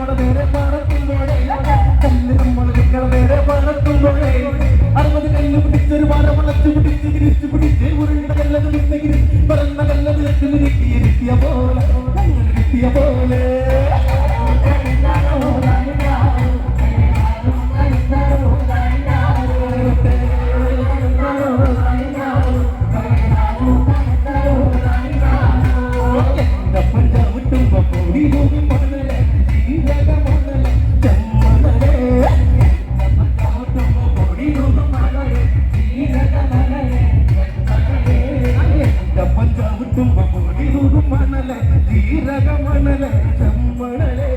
നിങ്ങളെ വേറെ പറത്തുമ്പോഴേ കല്ല് നമ്മൾ നിങ്ങളെ വേറെ പറത്തുമ്പോഴേ അറുപത് കല്ല് പിടിച്ചൊരു പാല വളച്ചു പിടിച്ച് തിരിച്ചു പിടിച്ച് ഉരുണ്ട കല്ലത് നിന്നെങ്കിൽ പറന്ന കല്ലത് എത്തി പോലെ. അങ്ങനെ കിട്ടിയ പോലെ. എന്റെ പഞ്ചാബ് തുമ്പ പൊടി പോകും മണലെ ജീരക മണലെ ചെമ്മണലെ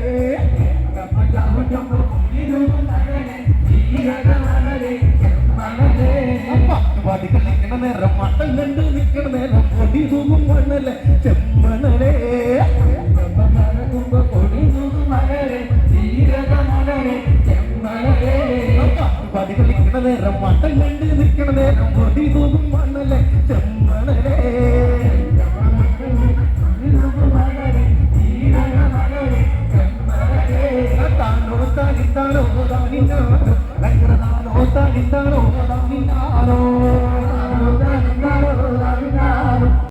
എന്റെ പഞ്ചാബ് തുമ്പ പൊടി പോകും മണലെ ജീരക മണലെ ചെമ്മണലെ പാട്ടുപാടി കളിക്കണ നേരം മട്ടം കണ്ട് നിൽക്കണ നേരം പൊടി പോകും മണലെ ചെമ്മണലെ പാട്ടുപാടി കളിക്കണ നേരം മട്ടം കണ്ട് നിൽക്കണ നേരം പൊടി പോകും മണലെ ചെമ്മണലെ ಹೋದಾಗಿದ್ದಾರೋ ಹೋದಾಗಿದ್ದಾರೋ ರಂಗನಾದ ಹೋದಾಗಿದ್ದಾರೋ ಹೋದಾಗಿದ್ದಾರೋ